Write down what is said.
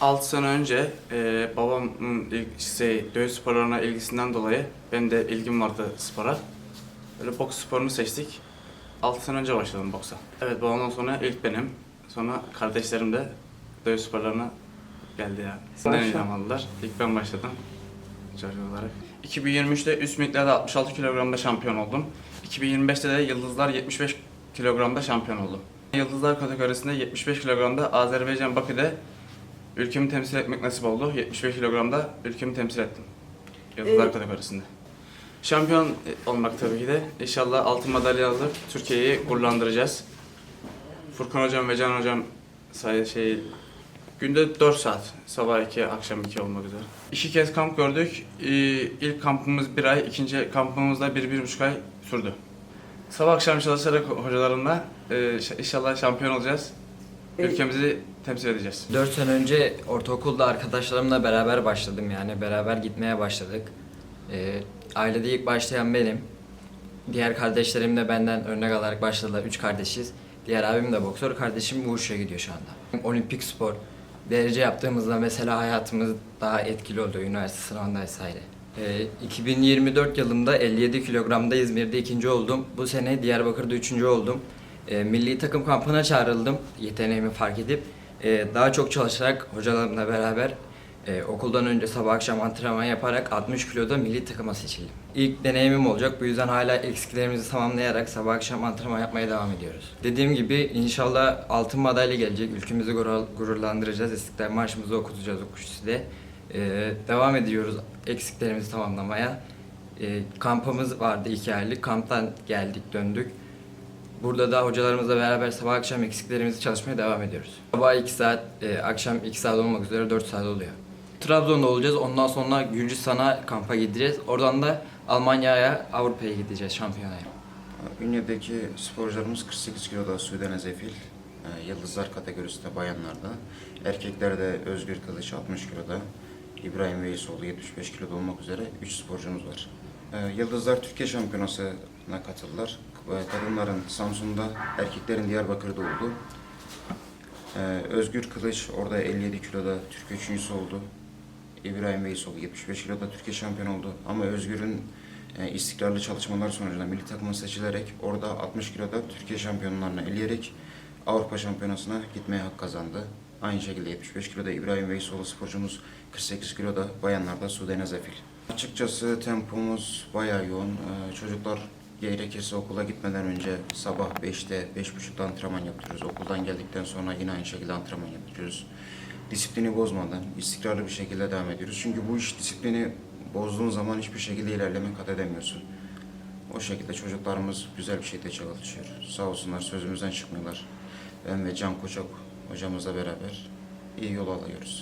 6 sene önce e, babamın şey, dövüş sporlarına ilgisinden dolayı benim de ilgim vardı spora. Böyle boks sporunu seçtik. 6 sene önce başladım boksa. Evet babamdan sonra ilk benim. Sonra kardeşlerim de dövüş sporlarına geldi yani. Sizden ilham aldılar. İlk ben başladım çocuk olarak. 2023'te üst miktarda 66 kilogramda şampiyon oldum. 2025'te de Yıldızlar 75 kilogramda şampiyon oldum. Yıldızlar kategorisinde 75 kilogramda Azerbaycan Bakü'de ülkemi temsil etmek nasip oldu. 75 kilogramda ülkemi temsil ettim. Yıldızlar Ee, kategorisinde. Şampiyon olmak tabii ki de. İnşallah altın madalya alıp Türkiye'yi gururlandıracağız. Furkan hocam ve Can hocam say şey günde 4 saat. Sabah 2, akşam 2 olmak üzere. İki kez kamp gördük. Ee, İlk kampımız bir ay, ikinci kampımız da bir, bir buçuk ay sürdü. Sabah akşam çalışarak hocalarımla e, inşallah şampiyon olacağız. Ee, Ülkemizi temsil edeceğiz. 4 sene önce ortaokulda arkadaşlarımla beraber başladım yani beraber gitmeye başladık. Ee, ailede ilk başlayan benim. Diğer kardeşlerim de benden örnek alarak başladılar. Üç kardeşiz. Diğer abim de boksör, kardeşim Wushu'ya gidiyor şu anda. Olimpik spor derece yaptığımızda mesela hayatımız daha etkili oldu üniversite sınavında vesaire. Ee, 2024 yılında 57 kilogramda İzmir'de ikinci oldum. Bu sene Diyarbakır'da üçüncü oldum. Ee, milli takım kampına çağrıldım yeteneğimi fark edip. Ee, daha çok çalışarak hocalarımla beraber e, okuldan önce sabah akşam antrenman yaparak 60 kiloda milli takıma seçildim. İlk deneyimim olacak bu yüzden hala eksiklerimizi tamamlayarak sabah akşam antrenman yapmaya devam ediyoruz. Dediğim gibi inşallah altın madalya gelecek. Ülkemizi gurur- gururlandıracağız. İstiklal Marşımızı okutacağız o kürsüde. Ee, devam ediyoruz eksiklerimizi tamamlamaya. Ee, kampımız vardı iki aylık. Kamptan geldik döndük. Burada da hocalarımızla beraber sabah akşam eksiklerimizi çalışmaya devam ediyoruz. Sabah 2 saat, e, akşam 2 saat olmak üzere 4 saat oluyor. Trabzon'da olacağız. Ondan sonra Gürcistan'a kampa gideceğiz. Oradan da Almanya'ya, Avrupa'ya gideceğiz şampiyonaya. Ünye'deki sporcularımız 48 kiloda Sude Nezefil, e, Yıldızlar kategorisinde bayanlarda. Erkeklerde Özgür Kılıç 60 kiloda, İbrahim Veysoğlu 75 kiloda olmak üzere 3 sporcumuz var. E, Yıldızlar Türkiye Şampiyonası'na katıldılar. Kadınların Samsun'da, erkeklerin Diyarbakır'da oldu. E, Özgür Kılıç orada 57 kiloda Türkiye üçüncüsü oldu. İbrahim Veysoğlu 75 kiloda Türkiye şampiyon oldu. Ama Özgür'ün e, istikrarlı çalışmalar sonucunda milli takıma seçilerek orada 60 kiloda Türkiye şampiyonlarını eleyerek Avrupa şampiyonasına gitmeye hak kazandı. Aynı şekilde 75 kiloda İbrahim Veysoğlu sporcumuz 48 kiloda bayanlarda Sude Nezefil. Açıkçası tempomuz bayağı yoğun. E, çocuklar gerekirse okula gitmeden önce sabah 5'te, 5.30'da antrenman yaptırıyoruz. Okuldan geldikten sonra yine aynı şekilde antrenman yaptırıyoruz. Disiplini bozmadan, istikrarlı bir şekilde devam ediyoruz. Çünkü bu iş disiplini bozduğun zaman hiçbir şekilde ilerleme kat edemiyorsun. O şekilde çocuklarımız güzel bir şekilde çalışıyor. Sağ olsunlar sözümüzden çıkmıyorlar. Ben ve Can Koçak hocamızla beraber iyi yol alıyoruz.